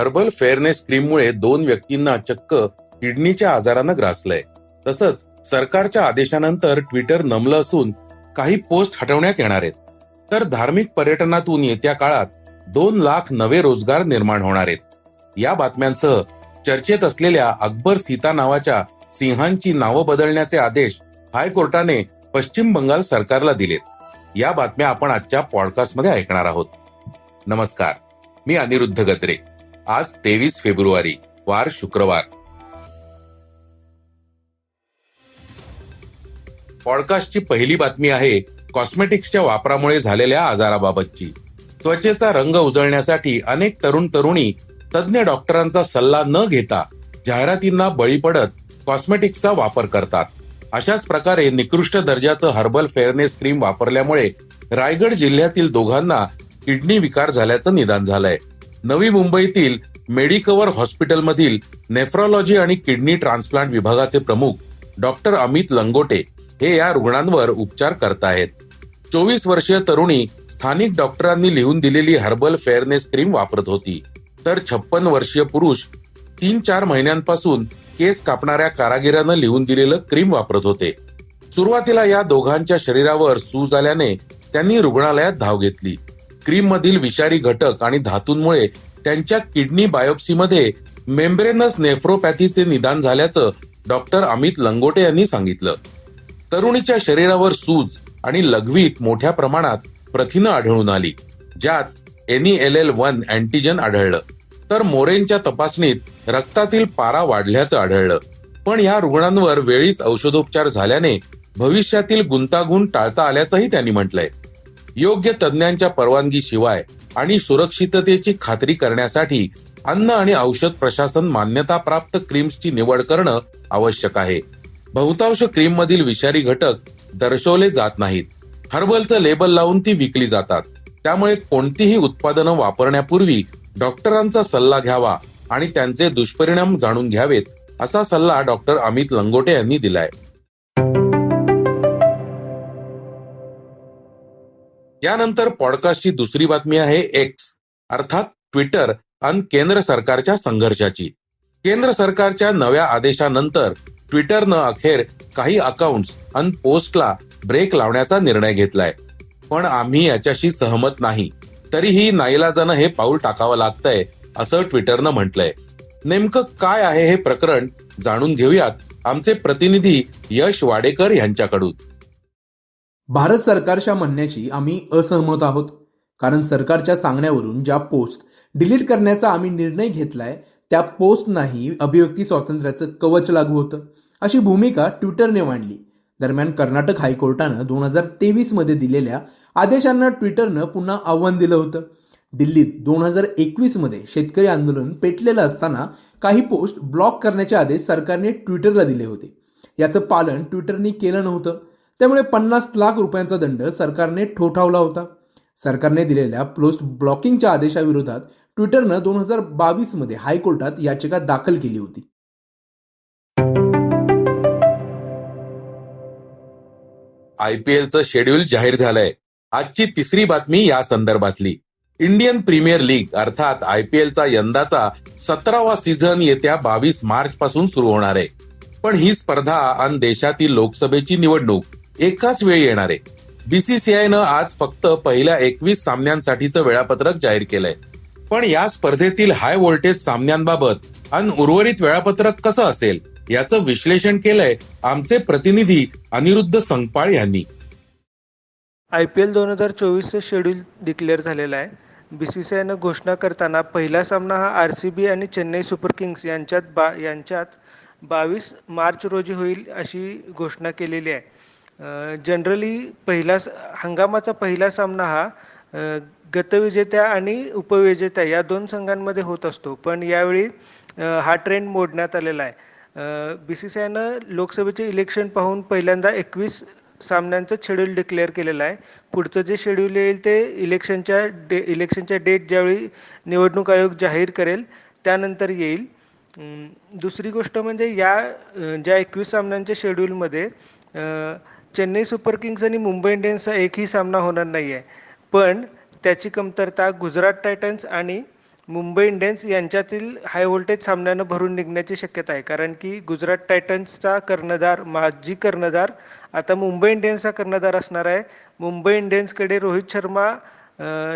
Herbal fairness क्रीममुळे दोन व्यक्तींना चक्क किडनीच्या आजारानं ग्रासलंय. तसंच सरकारच्या आदेशानंतर ट्विटर नमलं असून काही पोस्ट हटवण्यात येणार आहेत. तर धार्मिक पर्यटनातून येत्या काळात दोन लाख नवे रोजगार निर्माण होणार आहेत. या बातम्यांसह चर्चेत असलेल्या अकबर सीता नावाच्या सिंहांची नावं बदलण्याचे आदेश हायकोर्टाने पश्चिम बंगाल सरकारला दिलेत. या बातम्या आपण आजच्या पॉडकास्टमध्ये ऐकणार आहोत. नमस्कार. मी अनिरुद्ध गद्रे. आज तेवीस फेब्रुवारी वार शुक्रवार. पॉडकास्टची पहिली बातमी आहे कॉस्मेटिक्सच्या वापरामुळे झालेल्या आजाराबाबतची. त्वचेचा रंग उजळण्यासाठी अनेक तरुण तरुणी तज्ज्ञ डॉक्टरांचा सल्ला न घेता जाहिरातींना बळी पडत कॉस्मेटिक्सचा वापर करतात. अशाच प्रकारे निकृष्ट दर्जाचं हर्बल फेअरनेस क्रीम वापरल्यामुळे रायगड जिल्ह्यातील दोघांना किडनी विकार झाल्याचं निदान झालंय. नवी मुंबईतील मेडिकवर हॉस्पिटलमधील नेफ्रॉलॉजी आणि किडनी ट्रान्सप्लांट विभागाचे प्रमुख डॉक्टर अमित लंगोटे हे या रुग्णांवर उपचार करतायत चोवीस वर्षीय तरुणी स्थानिक डॉक्टरांनी लिहून दिलेली हर्बल फेअरनेस क्रीम वापरत होती. तर छप्पन वर्षीय पुरुष तीन चार महिन्यांपासून केस कापणाऱ्या कारागिरानं लिहून दिलेलं क्रीम वापरत होते. सुरुवातीला या दोघांच्या शरीरावर सूज आल्याने त्यांनी रुग्णालयात धाव घेतली. क्रीममधील विषारी घटक आणि धातूंमुळे त्यांच्या किडनी बायोप्सीमध्ये मेम्ब्रेनस नेफ्रोपॅथीचे निदान झाल्याचं डॉक्टर अमित लंगोटे यांनी सांगितलं. तरुणीच्या शरीरावर सूज आणि लघवीत मोठ्या प्रमाणात प्रथिनं आढळून आली ज्यात N E L L one antigen आढळलं. तर मोरेंच्या तपासणीत रक्तातील पारा वाढल्याचं आढळलं. पण या रुग्णांवर वेळीच औषधोपचार झाल्याने भविष्यातील गुंतागुंत टाळता आल्याचंही त्यांनी म्हटलंय. योग्य तज्ज्ञांच्या परवानगीशिवाय आणि सुरक्षिततेची खात्री करण्यासाठी अन्न आणि औषध प्रशासन मान्यताप्राप्त क्रीम्सची निवड करणं आवश्यक आहे. बहुतांश क्रीम मधील विषारी घटक दर्शवले जात नाहीत. हर्बलचं लेबल लावून ती विकली जातात. त्यामुळे कोणतीही उत्पादनं वापरण्यापूर्वी डॉक्टरांचा सल्ला घ्यावा आणि त्यांचे दुष्परिणाम जाणून घ्यावेत असा सल्ला डॉक्टर अमित लंगोटे यांनी दिलाय. यानंतर पॉडकास्टची दुसरी बातमी आहे एक्स अर्थात ट्विटर आणि केंद्र सरकारच्या संघर्षाची. केंद्र सरकारच्या नव्या आदेशानंतर ट्विटरनं अखेर काही अकाउंट्स आणि पोस्टला ब्रेक लावण्याचा निर्णय घेतलाय. पण आम्ही याच्याशी सहमत नाही. तरीही नाईलाजानं हे पाऊल टाकावं लागतंय असं ट्विटरनं म्हटलंय. नेमकं काय आहे हे प्रकरण जाणून घेऊयात आमचे प्रतिनिधी यश वाडेकर यांच्याकडून. भारत सरकारच्या म्हणण्याशी आम्ही असहमत आहोत. कारण सरकारच्या सांगण्यावरून ज्या पोस्ट डिलीट करण्याचा आम्ही निर्णय घेतलाय त्या पोस्टनाही अभिव्यक्ती स्वातंत्र्याचं कवच लागू होतं. अशी भूमिका ट्विटरने मांडली. दरम्यान कर्नाटक हायकोर्टानं दोन हजार तेवीसमध्ये दिलेल्या आदेशांना ट्विटरनं पुन्हा आव्हान दिलं होतं. दिल्लीत दोन हजार एकवीसमध्ये शेतकरी आंदोलन पेटलेलं असताना काही पोस्ट ब्लॉक करण्याचे आदेश सरकारने ट्विटरला दिले होते. याचं पालन ट्विटरने केलं नव्हतं. त्यामुळे पन्नास लाख रुपयांचा दंड सरकारने ठोठावला होता. सरकारने दिलेल्या पोस्ट ब्लॉकिंगच्या आदेशाविरोधात ट्विटरनं दोन हजार बावीसमध्ये हायकोर्टात याचिका दाखल केली होती. आयपीएलचं शेड्यूल जाहीर झालंय. आजची तिसरी बातमी या संदर्भातली. इंडियन प्रीमियर लीग अर्थात आयपीएलचा यंदाचा सतरावा सीझन येत्या बावीस मार्च पासून सुरू होणार आहे. पण ही स्पर्धा आणि देशातील लोकसभेची निवडणूक एकाच वेळी येणार. आहे बीसीसीआयनं आज फक्त पहिल्या एकवीस सामन्यांसाठीचं वेळापत्रक जाहीर केलंय. पण या स्पर्धेतील हाय व्होल्टेज सामन्यांबाबत आणि उर्वरित वेळापत्रक कसं असेल याचं विश्लेषण केलंय आमचे प्रतिनिधी अनिरुद्ध संगपाळ यांनी. आय पी एल दोन हजार चोवीसचं शेड्यूल डिक्लेअर झालेलं आहे. बी सी सी आयनं घोषणा करताना पहिला सामना हा आर सी बी आणि चेन्नई सुपर किंग्स यांच्यात बा यांच्यात बावीस मार्च रोजी होईल अशी घोषणा केलेली आहे. जनरली पहिला स- हंगामाचा पहिला सामना हा गतविजेत्या आणि उपविजेत्या या दोन संघांमध्ये होत असतो. पण यावेळी हा ट्रेंड मोडण्यात आलेला आहे. बी सी सी आयनं लोकसभेचे इलेक्शन पाहून पहिल्यांदा एकवीस सामन्यांचं शेड्यूल डिक्लेअर केलेलं आहे. पुढचं जे शेड्यूल येईल ते इलेक्शनच्या डे इलेक्शनच्या डेट ज्यावेळी निवडणूक आयोग जाहीर करेल त्यानंतर येईल. दुसरी गोष्ट म्हणजे या ज्या एकवीस सामन्यांच्या शेड्यूलमध्ये चेन्नई सुपर किंग्स आणि मुंबई इंडियन्सचा एकही सामना होणार नाही आहे पण त्याची कमतरता गुजरात टायटन्स आणि मुंबई इंडियन्स यांच्यातील हाय व्होल्टेज सामन्यानं भरून निघण्याची शक्यता आहे. कारण की गुजरात टायटन्सचा कर्णधार माजी कर्णधार आता मुंबई इंडियन्सचा कर्णधार असणार आहे. मुंबई इंडियन्सकडे रोहित शर्मा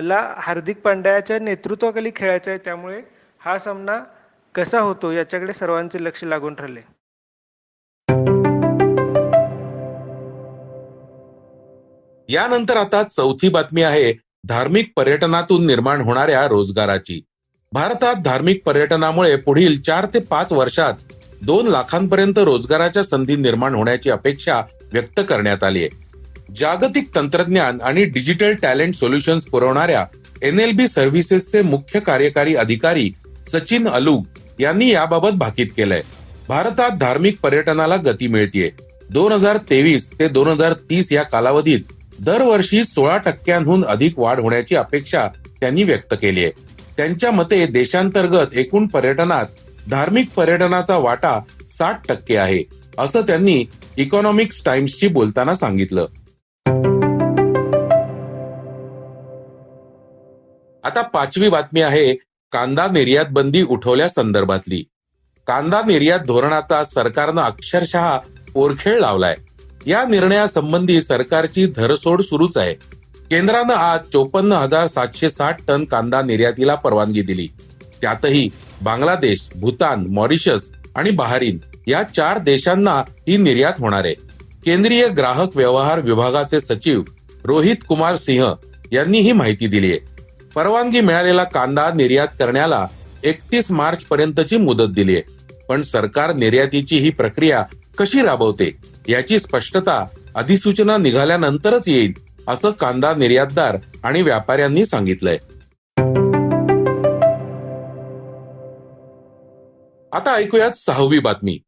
ला हार्दिक पांड्याच्या नेतृत्वाखाली खेळायचं आहे. त्यामुळे हा सामना कसा होतो याच्याकडे सर्वांचे लक्ष लागून राहिले यानंतर आता चौथी बातमी आहे धार्मिक पर्यटनातून निर्माण होणाऱ्या रोजगाराची. भारतात धार्मिक पर्यटनामुळे पुढील चार ते पाच वर्षात दोन लाखांपर्यंत रोजगाराच्या संधी निर्माण होण्याची अपेक्षा व्यक्त करण्यात आली आहे. जागतिक तंत्रज्ञान आणि डिजिटल टॅलेंट सोल्युशन्स पुरवणाऱ्या एन एल बी सर्व्हिसेसचे मुख्य कार्यकारी अधिकारी सचिन अलुग यांनी याबाबत भाकीत केलंय. भारतात धार्मिक पर्यटनाला गती मिळतीये. दोन हजार तेवीस ते दोन हजार तीस या कालावधीत दरवर्षी सोळा टक्क्यांहून अधिक वाढ होण्याची अपेक्षा त्यांनी व्यक्त केली आहे. त्यांच्या मते देशांतर्गत एकूण पर्यटनात धार्मिक पर्यटनाचा वाटा साठ टक्के आहे असं त्यांनी इकॉनॉमिक्स टाइम्सशी बोलताना सांगितलं. आता पाचवी बातमी आहे कांदा निर्यात बंदी उठवल्या संदर्भातली. कांदा निर्यात धोरणाचा सरकारनं अक्षरशः ओरखेळ लावलाय. या निर्णयासंबंधी सरकारची धरसोड सुरूच आहे. केंद्रानं आज चोपन्न हजार सातशे साठ टन कांदा निर्यातीला परवानगी दिली. त्यातही बांगलादेश भूतान मॉरिशस आणि बहारीन या चार देशांना ही निर्यात होणार आहे. केंद्रीय ग्राहक व्यवहार विभागाचे सचिव रोहित कुमार सिंह यांनी ही माहिती दिली आहे. परवानगी मिळालेला कांदा निर्यात करण्याला एकतीस मार्च पर्यंतची मुदत दिली आहे. पण सरकार निर्यातीची ही प्रक्रिया कशी राबवते याची स्पष्टता अधिसूचना निघाल्यानंतरच येईल असं कांदा निर्यातदार आणि व्यापाऱ्यांनी सांगितलंय. आता ऐकूयात सहावी बातमी.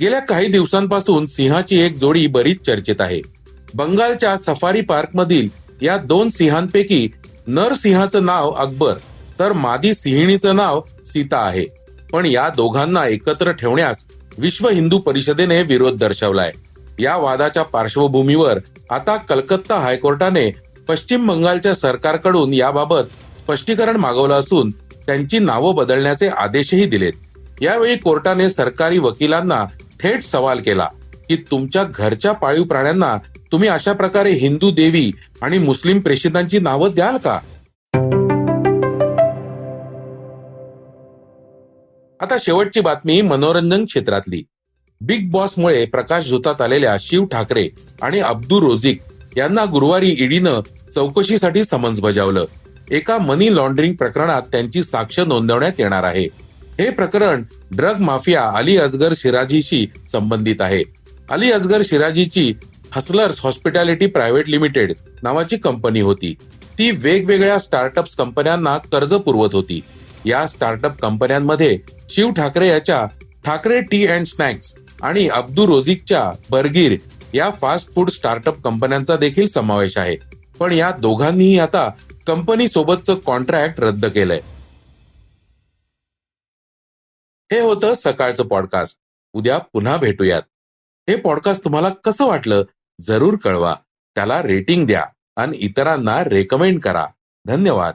गेल्या काही दिवसांपासून सिंहाची एक जोडी बरीच चर्चेत आहे. बंगालच्या सफारी पार्क मधील या दोन सिंहांपैकी नर सिंहाचं नाव अकबर तर मादी सिंहिणीचं नाव सीता आहे. पण या दोघांना एकत्र ठेवण्यास विश्व हिंदू परिषदेने विरोध दर्शवलाय. या वादाच्या पार्श्वभूमीवर आता कलकत्ता हायकोर्टाने पश्चिम बंगालच्या सरकारकडून याबाबत स्पष्टीकरण मागवलं असून त्यांची नावं बदलण्याचे आदेशही दिलेत. यावेळी कोर्टाने सरकारी वकिलांना थेट सवाल केला की तुमच्या घरच्या पाळीव प्राण्यांना तुम्ही अशा प्रकारे हिंदू देवी आणि मुस्लिम प्रेषितांची नावं द्याल का? आता शेवटची बातमी मनोरंजन क्षेत्रातली. बिग बॉसमुळे प्रकाश झोतात आलेल्या शिव ठाकरे आणि अब्दू रोझिक यांना गुरुवारी ईडीनं चौकशीसाठी समन्स बजावलं. एका मनी लॉन्ड्रिंग प्रकरणात त्यांची साक्ष नोंदवण्यात येणार आहे. हे प्रकरण ड्रग माफिया अली असगर शिराजीशी संबंधित आहे. अली असगर शिराजीची हसलर्स हॉस्पिटॅलिटी प्रायव्हेट लिमिटेड नावाची कंपनी होती. ती वेगवेगळ्या स्टार्टअप्स कंपन्यांना कर्ज पुरवत होती. या स्टार्टअप कंपन्यांमध्ये शिव ठाकरे याच्या ठाकरे टी अँड स्नॅक्स आणि अब्दू रोझिकच्या बर्गीर या फास्ट फूड स्टार्टअप कंपन्यांचा देखील समावेश आहे. पण या दोघांनीही आता कंपनी सोबतचं कॉन्ट्रॅक्ट रद्द केलंय. हे होतं सकाळचं पॉडकास्ट उद्या पुन्हा भेटूयात. हे पॉडकास्ट तुम्हाला कसं वाटलं जरूर कळवा. त्याला रेटिंग द्या आणि इतरांना रेकमेंड करा. धन्यवाद.